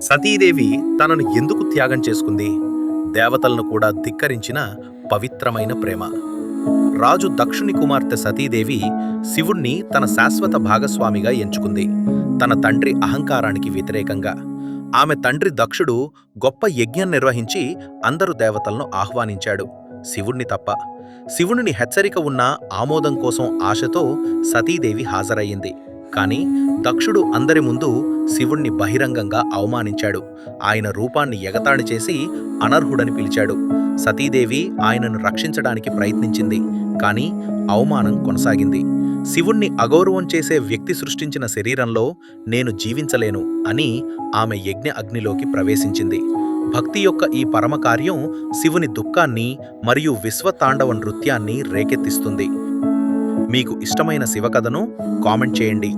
సతీదేవి తనను ఎందుకు త్యాగం చేసుకుంది? దేవతలను కూడా ధిక్కరించిన పవిత్రమైన ప్రేమ. రాజు దక్షుని కుమార్తె సతీదేవి శివుణ్ణి తన శాశ్వత భాగస్వామిగా ఎంచుకుంది. తన తండ్రి అహంకారానికి వ్యతిరేకంగా. ఆమె తండ్రి దక్షుడు గొప్ప యజ్ఞం నిర్వహించి అందరు దేవతలను ఆహ్వానించాడు. శివుణ్ణి తప్ప. శివుని హెచ్చరిక ఉన్న ఆమోదం కోసం ఆశతో సతీదేవి హాజరయ్యింది. కాని దక్షుడు అందరి ముందు శివుణ్ణి బహిరంగంగా అవమానించాడు. ఆయన రూపాన్ని ఎగతాళి చేసి అనర్హుడని పిలిచాడు. సతీదేవి ఆయనను రక్షించడానికి ప్రయత్నించింది కానీ అవమానం కొనసాగింది. శివుణ్ణి అగౌరవం చేసే వ్యక్తి సృష్టించిన శరీరంలో నేను జీవించలేను అని ఆమె యజ్ఞ అగ్నిలోకి ప్రవేశించింది. భక్తి యొక్క ఈ పరమ కార్యం శివుని దుఃఖాన్ని మరియు విశ్వతాండవ నృత్యాన్ని రేకెత్తిస్తుంది. మీకు ఇష్టమైన శివకథను కామెంట్ చేయండి.